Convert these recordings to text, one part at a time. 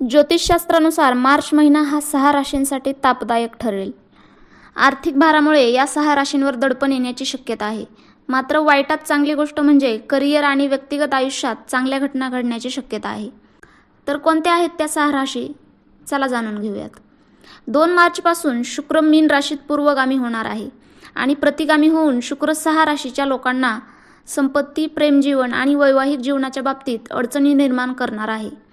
ज्योतिषशास्त्रानुसार मार्च महिना हा सहा राशींसाठी तापदायक ठरेल. आर्थिक भारामुळे या सहा राशींवर दडपण येण्याची शक्यता आहे. मात्र वाईटात चांगली गोष्ट म्हणजे करिअर आणि व्यक्तिगत आयुष्यात चांगल्या घटना घडण्याची शक्यता आहे. तर कोणत्या आहेत त्या सहा राशी? चला जाणून घेऊयात. दोन मार्चपासून शुक्र मीन राशीत पूर्वगामी होणार आहे आणि प्रतिगामी होऊन शुक्र सहा राशीच्या लोकांना संपत्ती प्रेमजीवन आणि वैवाहिक जीवनाच्या बाबतीत अडचणी निर्माण करणार आहे.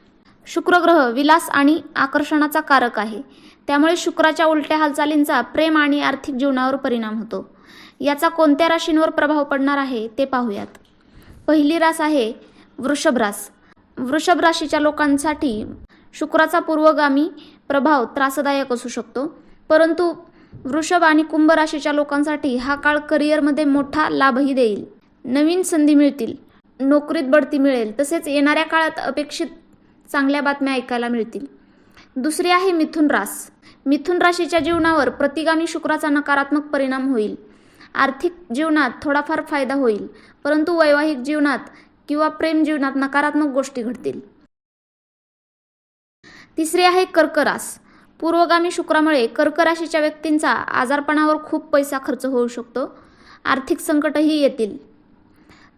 शुक्रग्रह विलास आणि आकर्षणाचा कारक आहे. त्यामुळे शुक्राच्या उलट्या हालचालींचा प्रेम आणि आर्थिक जीवनावर परिणाम होतो. याचा कोणत्या राशींवर प्रभाव पडणार आहे ते पाहूयात. पहिली रास आहे वृषभ रास. वृषभ राशीच्या लोकांसाठी शुक्राचा पूर्वगामी प्रभाव त्रासदायक असू शकतो. परंतु वृषभ आणि कुंभ राशीच्या लोकांसाठी हा काळ करिअरमध्ये मोठा लाभही देईल. नवीन संधी मिळतील. नोकरीत बढती मिळेल. तसेच येणाऱ्या काळात अपेक्षित चांगल्या बातम्या ऐकायला मिळतील. दुसरी आहे मिथुन रास. मिथुन राशीच्या जीवनावर प्रतिगामी शुक्राचा नकारात्मक परिणाम होईल. आर्थिक जीवनात थोडाफार फायदा होईल परंतु वैवाहिक जीवनात किंवा प्रेम जीवनात नकारात्मक गोष्टी घडतील. तिसरी आहे कर्क रास. पूर्वगामी शुक्रामुळे कर्क राशीच्या व्यक्तींचा आजारपणावर खूप पैसा खर्च होऊ शकतो. आर्थिक संकटही येतील.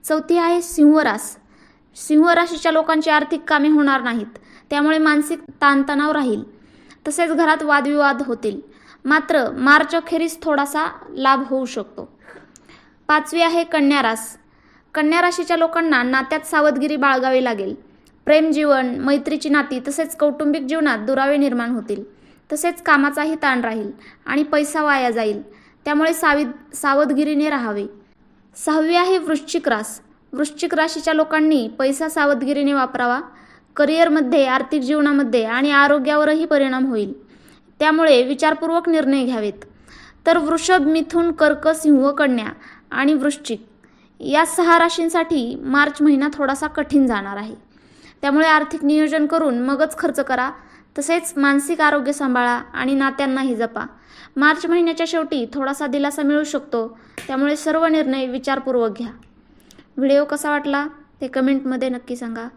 चौथी आहे सिंहरास सिंह राशीच्या लोकांची आर्थिक कामे होणार नाहीत. त्यामुळे मानसिक ताणतणाव राहील. तसेच घरात वादविवाद होतील. मात्र मार्च अखेरीस थोडासा लाभ होऊ शकतो. पाचवी आहे कन्या रास. कन्या राशीच्या लोकांना नात्यात सावधगिरी बाळगावी लागेल. प्रेमजीवन मैत्रीची नाती तसेच कौटुंबिक जीवनात दुरावे निर्माण होतील. तसेच कामाचाही ताण राहील आणि पैसा वाया जाईल. त्यामुळे सावी सावधगिरीने राहावे. सहावी आहे वृश्चिक रास. वृश्चिक राशीच्या लोकांनी पैसा सावधगिरीने वापरावा. करिअरमध्ये आर्थिक जीवनामध्ये आणि आरोग्यावरही परिणाम होईल. त्यामुळे विचारपूर्वक निर्णय घ्यावेत. तर वृषभ मिथुन कर्क सिंह कन्या आणि वृश्चिक या सहा राशींसाठी मार्च महिना थोडासा कठीण जाणार आहे. त्यामुळे आर्थिक नियोजन करून मगच खर्च करा. तसेच मानसिक आरोग्य सांभाळा आणि नात्यांनाही जपा. मार्च महिन्याच्या शेवटी थोडासा दिलासा मिळू शकतो. त्यामुळे सर्व निर्णय विचारपूर्वक घ्या. व्हिडिओ कसा वाटला ते कमेंटमध्ये नक्की सांगा.